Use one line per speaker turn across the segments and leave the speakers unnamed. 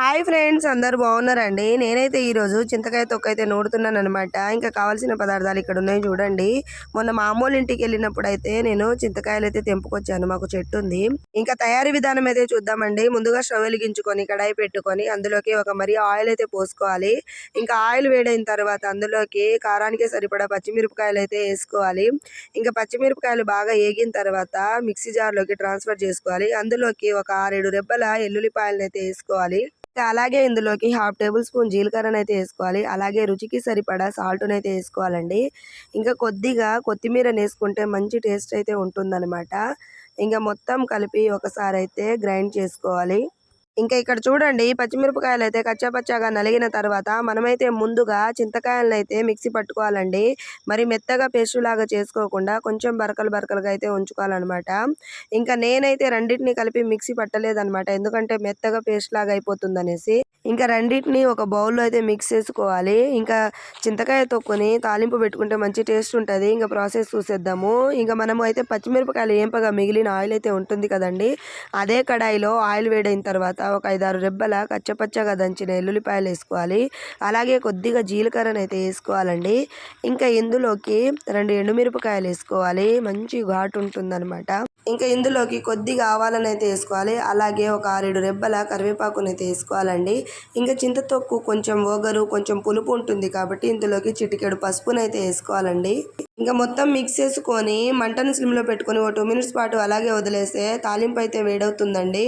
Hi friends అందరు బాగున్నారండి. నేనైతే ఈరోజు చింతకాయ తొక్కైతే అయితే నూడుతున్నాను అనమాట ఇంకా కావాల్సిన పదార్థాలు ఇక్కడ ఉన్నాయి చూడండి. మొన్న మామూలు ఇంటికి వెళ్ళినప్పుడు అయితే నేను చింతకాయలు అయితే తెంపుకొచ్చాను. మాకు చెట్టు ఉంది. ఇంకా తయారీ విధానం అయితే చూద్దామండి. ముందుగా స్టవ్ వెలిగించుకొని కడాయి పెట్టుకొని అందులోకి ఒక మరి ఆయిల్ అయితే పోసుకోవాలి. ఇంకా ఆయిల్ వేడైన తర్వాత అందులోకి కారానికి సరిపడా పచ్చిమిరపకాయలు అయితే వేసుకోవాలి. ఇంకా పచ్చిమిరపకాయలు బాగా ఏగిన తర్వాత మిక్సీ జార్లోకి ట్రాన్స్ఫర్ చేసుకోవాలి. అందులోకి ఒక ఆరేడు రెబ్బల ఎల్లుల్లిపాయలను అయితే వేసుకోవాలి. అలాగే ఇందులోకి హాఫ్ టేబుల్ స్పూన్ జీలకర్రను అయితే వేసుకోవాలి. అలాగే రుచికి సరిపడా సాల్ట్ని అయితే వేసుకోవాలండి. ఇంకా కొద్దిగా కొత్తిమీర వేసుకుంటే మంచి టేస్ట్ అయితే ఉంటుందన్నమాట. ఇంకా మొత్తం కలిపి ఒకసారి అయితే గ్రైండ్ చేసుకోవాలి. ఇంకా ఇక్కడ చూడండి పచ్చిమిరపకాయలు అయితే కచ్చాపచ్చాగా నలిగిన తర్వాత మనమైతే ముందుగా చింతకాయలను అయితే మిక్సీ పట్టుకోవాలండి. మరి మెత్తగా పేస్ట్ లాగా చేసుకోకుండా కొంచెం బరకలు బరకలుగా అయితే ఉంచుకోవాలన్నమాట. ఇంకా నేనైతే రెండింటిని కలిపి మిక్సీ పట్టలేదన్నమాట. ఎందుకంటే మెత్తగా పేస్ట్ లాగా అయిపోతుంది అనేసి ఇంకా రెండింటిని ఒక బౌల్లో అయితే మిక్స్ చేసుకోవాలి. ఇంకా చింతకాయ తొక్కుని తాలింపు పెట్టుకుంటే మంచి టేస్ట్ ఉంటుంది. ఇంకా ప్రాసెస్ చూసేద్దాము. ఇంకా మనము అయితే పచ్చిమిరపకాయలు ఏంపగా మిగిలిన ఆయిల్ అయితే ఉంటుంది కదండి. అదే కడాయిలో ఆయిల్ వేడైన తర్వాత ఒక ఐదారు రెబ్బల కచ్చపచ్చగా దంచిన ఎల్లుల్లిపాయలు వేసుకోవాలి. అలాగే కొద్దిగా జీలకర్రను అయితే వేసుకోవాలండి. ఇంకా ఇందులోకి రెండు ఎండుమిరపకాయలు వేసుకోవాలి. మంచి ఘాటు ఉంటుందన్నమాట. ఇంకా ఇందులోకి కొద్దిగా ఆవాలను అయితే వేసుకోవాలి. అలాగే ఒక ఆరేడు రెబ్బల కరివేపాకుని అయితే వేసుకోవాలండి. ఇంకా చింతతొక్కు కొంచెం ఓగరు కొంచెం పులుపు ఉంటుంది కాబట్టి ఇందులోకి చిటికెడు పసుపునైతే అయితే వేసుకోవాలండి. ఇంకా మొత్తం మిక్స్ చేసుకొని మంటను స్లిమ్లో పెట్టుకొని ఒక టూ మినిట్స్ పాటు అలాగే వదిలేస్తే తాలింపు అయితే వేడవుతుందండి.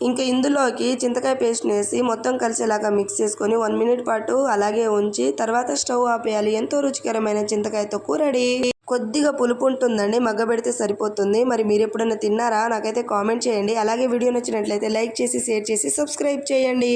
ఇంకా ఇందులోకి చింతకాయ పేస్ట్ వేసి మొత్తం కలిసేలాగా మిక్స్ చేసుకొని వన్ మినిట్ పాటు అలాగే ఉంచి తర్వాత స్టవ్ ఆపేయాలి ఎంతో రుచికరమైన చింతకాయతో కూర రెడీ. కొద్దిగా పులుపు ఉంటుందండి మగ్గబెడితే సరిపోతుంది. మరి మీరు ఎప్పుడైనా తిన్నారా? నాకైతే కామెంట్ చేయండి. అలాగే వీడియో నచ్చినట్లయితే లైక్ చేసి షేర్ చేసి సబ్స్క్రైబ్ చేయండి.